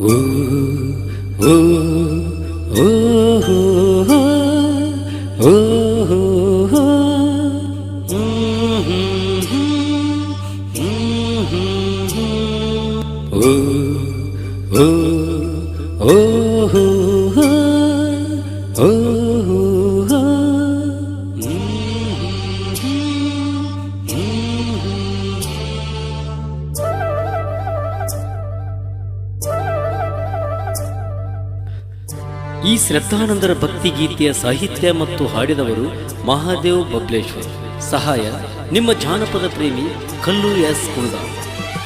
ও ও ও ও ও ও ও ও ಈ ಶ್ರದ್ಧಾನಂದರ ಭಕ್ತಿಗೀತೆಯ ಸಾಹಿತ್ಯ ಮತ್ತು ಹಾಡಿದವರು ಮಹಾದೇವ್ ಬಬ್ಲೇಶ್ವರ್. ಸಹಾಯ, ನಿಮ್ಮ ಜಾನಪದ ಪ್ರೇಮಿ ಕಲ್ಲು ಎಸ್. ಕುಂದ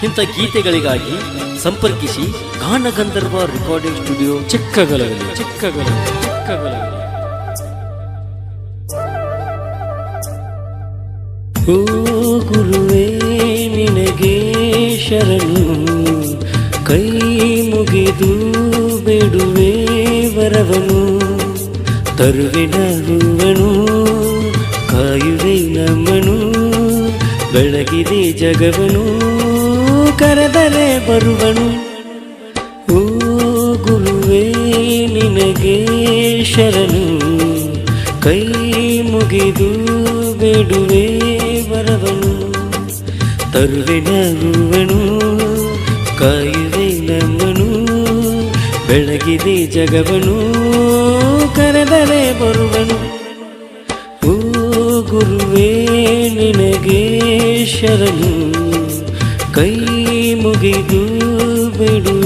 ಇಂಥ ಗೀತೆಗಳಿಗಾಗಿ ಸಂಪರ್ಕಿಸಿ ಗಾನಗಂಧರ್ವ ರೆಕಾರ್ಡಿಂಗ್ ಸ್ಟುಡಿಯೋ ಚಿಕ್ಕಗಲಗಲಿ. ಚಿಕ್ಕಗಲಗಲಿ ಚಿಕ್ಕಗಲಗಲಿ. ಓ ಗುರುವೇ, ನಿನಗೆ ಶರಣು. ಕೈ ಮುಗಿದು ಬೇಡುವೆ. ವರವನು ತರುವಿನ ಹೂವನು ಕಾಯುವೆ ನಮ್ಮನು ಬೆಳಗಿದೆ ಜಗವನು, ಕರೆದರೆ ಬರುವನು. ಓ ಗುರುವೇ, ನಿನಗೆ ಶರಣು, ಕೈ ಮುಗಿದು ಬೇಡುವೆ ಬರವನು. ತರುವೆನ ಹೂವನು ಕಾಯುವೆ ನಮ್ಮನು ಬೆಳಗಿದೆ ಜಗವನು ಕರೆದರೆ ಬರುವನು. ಓ ಗುರುವೇ ನಿನಗೆ ಶರಣು ಕೈ ಮುಗಿದು ಬಿಡುವೆ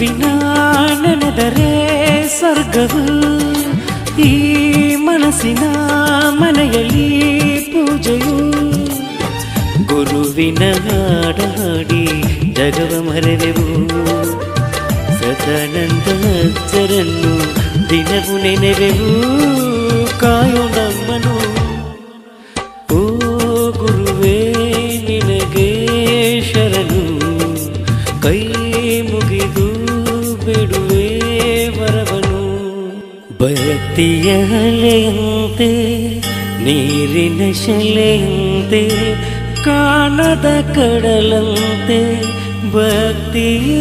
ಗುರುವಿನ ನೆನೆದರೆ ಸ್ವರ್ಗವು ಈ ಮನಸ್ಸಿನ ಮನೆಯಲ್ಲಿ ಪೂಜೆಯು ಗುರುವಿನ ಹಾಡ ಹಾಡಿ ಜಗವ ಮರೆದೆವು ಸದಾನಂದ ಅಜ್ಜರನ್ನು ದಿನವು ನೆನೆವೆವು ಕಾಯೋ ನಮ್ಮನು ಓ ಗುರುವೇ ಭಕ್ತಿಯ ಅಲೆಯಂತೆ ನೀರಿನ ಶಲೆಯಂತೆ ಕಾಣದ ಕಡಲಂತೆ ಭಕ್ತಿಯ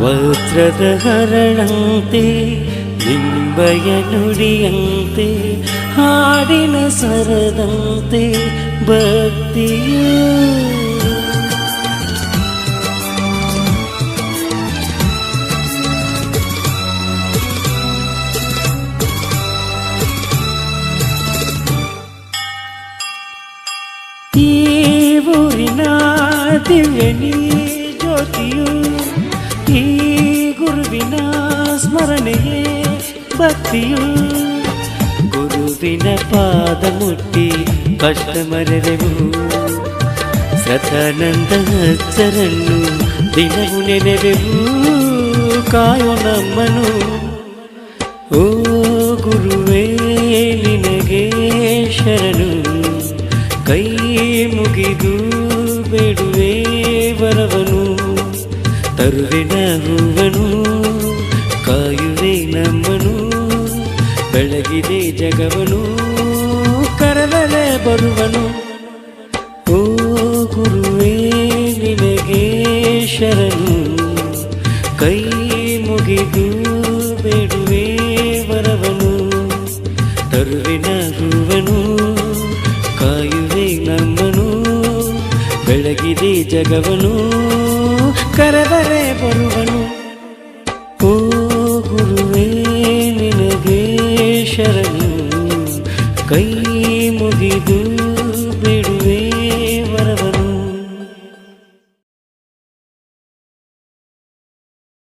ವಜ್ರದ ಹರಳಂತೆ ನಿಂಬಯ ನುಡಿಯಂತೆ ಹಾಡಿನ ಸರದಂತೆ ಭಕ್ತಿಯ ದಿವ್ಯನಿ ಜ್ಯೋತಿಯು ಈ ಗುರುವಿನ ಸ್ಮರಣೆಯೇ ಭಕ್ತಿಯು ಗುರುವಿನ ಪಾದ ಮುಟ್ಟಿ ಕಷ್ಟ ಮರೆದೆವು ಸದಾನಂದ ಅಜ್ಜರನ್ನು ದಿನವು ನೆನೆವೆವು ಕಾಯೋ ನಮ್ಮನು ಓ ಗುರುವೇ ನಿನಗೆ ಶರಣು ಕೈ ಮುಗಿದು ಬೇಡುವೆ ವರವನು ತರುವೆನ ಕಾಯುವೆ ನಮ್ಮನು, ಬೆಳಗಿದೆ ಜಗವನು ಕರವನೆ ಬರುವನು. ಓ ಗುರುವೇ, ನಿನಗೆ ಶರಣು, ಕೈ ಮುಗಿದು ಬೇಡುವೆ ವರವನು ತರುವಿನ ಜಗವನು ಕರೆದರೆ ಬರುವನು. ಓ ಗುರುವೇ ನಿನಗೆ ಶರಣು ಕೈ ಮುಗಿದು